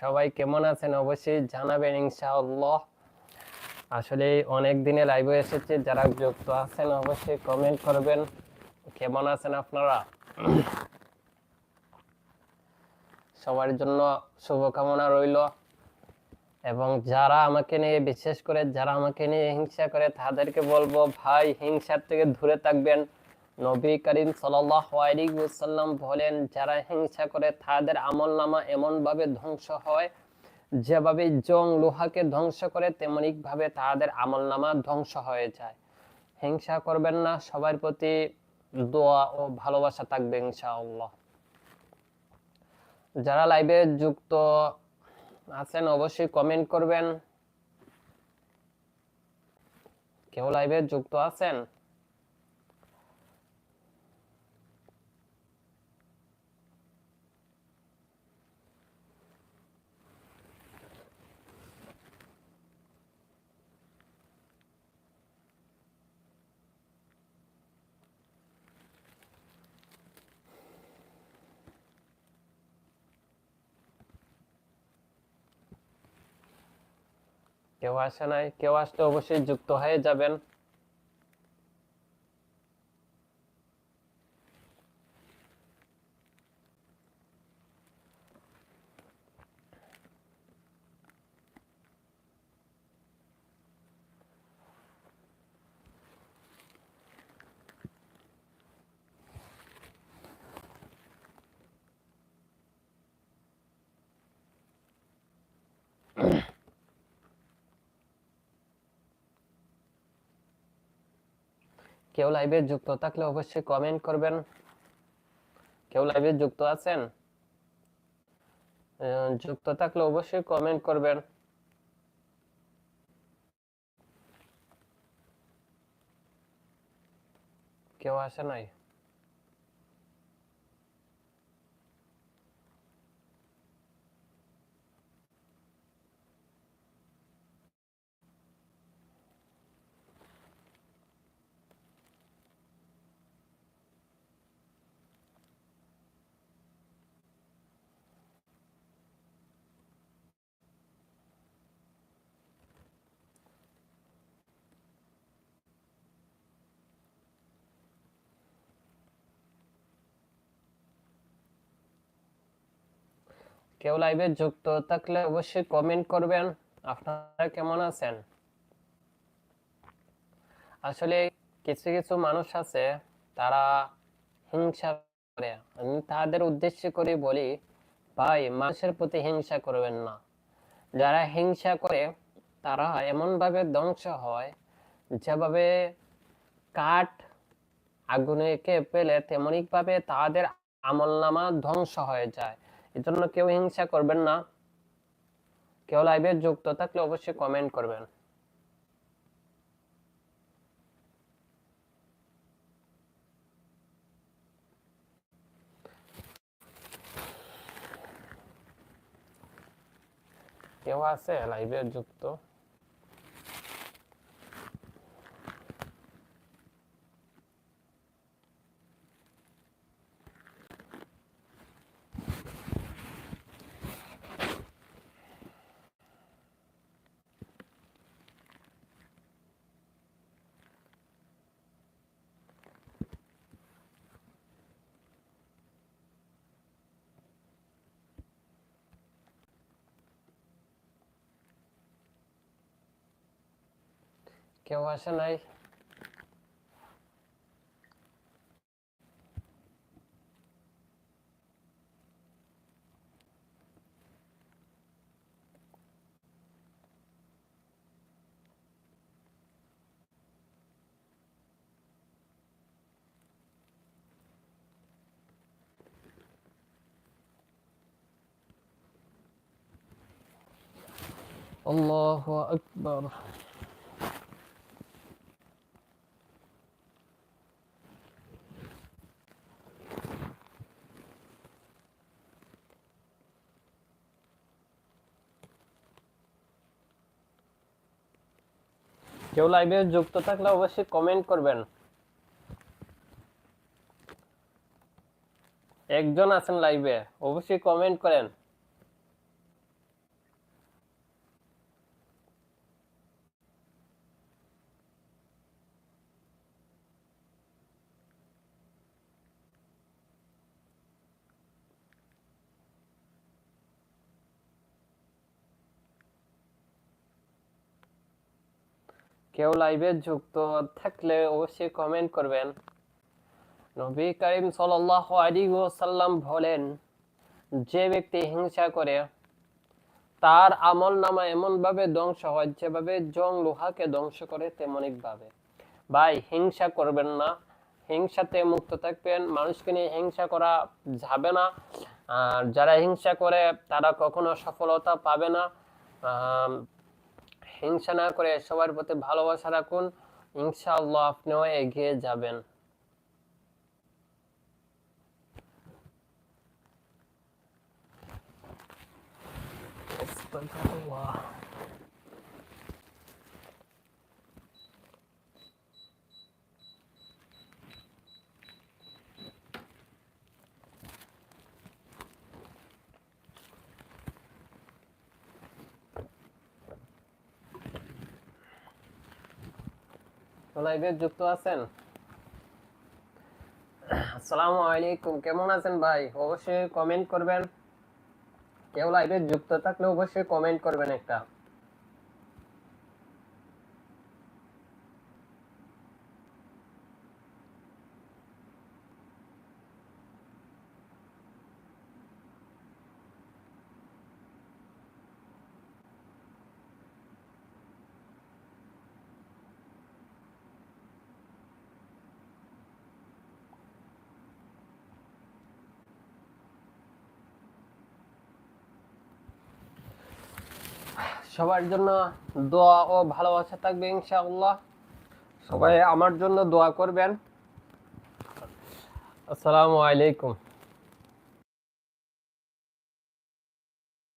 সবাই কেমন আছেন? অবশ্যই জানাবেন ইনশাআল্লাহ। আসলে অনেক দিনে লাইভে এসেছে, যারা যুক্ত আছেন অবশ্যই কমেন্ট করবেন। কেমন আছেন আপনারা? সবার জন্য শুভকামনা রইল। এবং যারা আমাকে নিয়ে, বিশেষ করে যারা আমাকে নিয়ে হিংসা করে, তাদেরকে বলব, ভাই, হিংসার থেকে দূরে থাকবেন। নবী করিম সাল্লাম বলেন, যারা হিংসা করে তাদের আমল নামা এমনভাবে ধ্বংস হয়, যেভাবে জং লোহাকে ধ্বংস করে তেমনি ভাবে তাদের আমল নামা ধ্বংস হয়ে যায়। হিংসা করবেন না, সবার প্রতি দোয়া ও ভালোবাসা থাকবে ইনশাআল্লাহ। যারা লাইভে যুক্ত আছেন, অবশ্যই কমেন্ট করবেন। কেউ লাইভে যুক্ত আছেন? কেউ আসে নাই কেউ আসলে অবশ্যই যুক্ত হয়ে যাবেন। কেউ লাইভে যুক্ত থাকলে অবশ্যই কমেন্ট করবেন। কেউ লাইভে যুক্ত আছেন? যুক্ত থাকলে অবশ্যই কমেন্ট করবেন। কেউ আসে নাই? কেউ লাইভে যুক্ত থাকলে অবশ্যই কমেন্ট করবেন। আপনারা কেমন আছেন? আসলে কিছু কিছু মানুষ আছে, তারা হিংসা করে। আমি তাদের উদ্দেশ্য করে বলি, ভাই, মানুষের প্রতি হিংসা করবেন না। যারা হিংসা করে, তারা এমন ভাবে ধ্বংস হয়, যেভাবে কাঠ আগুনে কে পেলে তেমনি ভাবে তাদের আমলনামা ধ্বংস হয়ে যায়। এজন্য কেউ হিংসা করবেন না। কেউ লাইভে যুক্ত থাকলে অবশ্যই কমেন্ট করবেন। কেউ আছে লাইভে যুক্ত? কেউ আসে নাই الله أكبر কেউ লাইভে যুক্ত থাকলে অবশ্যই কমেন্ট করবেন। একজন আছেন লাইভে অবশ্যই কমেন্ট করেন। কেউ লাইভে যুক্ত থাকলে অবশ্যই কমেন্ট করবেন। নবী করিম ওয়াসাল্লাম বলেন, যে ব্যক্তি হিংসা করে, তার আমল নামা এমন ভাবে ধ্বংস হয় যেভাবে জং লোহাকে ধ্বংস করে তেমনিক ভাবে ভাই, হিংসা করবেন না। হিংসাতে মুক্ত থাকবেন। মানুষকে নিয়ে হিংসা করা যাবে না। আর যারা হিংসা করে, তারা কখনো সফলতা পাবে না। হিংসা না করে সবার প্রতি ভালোবাসা রাখুন ইনশাআল্লাহ আপনিও এগিয়ে যাবেন আস্তাগফিরুল্লাহ। লাইভে যুক্ত আছেন? আসসালামু আলাইকুম, কেমন আছেন ভাই? অবশ্যই কমেন্ট করবেন। কেউ লাইভে যুক্ত থাকলে অবশ্যই কমেন্ট করবেন একটা। সবার জন্য দোয়া ও ভালোবাসা থাকবে ইনশাআল্লাহ। সবাই আমার জন্য দোয়া করবেন। আসসালামু আলাইকুম।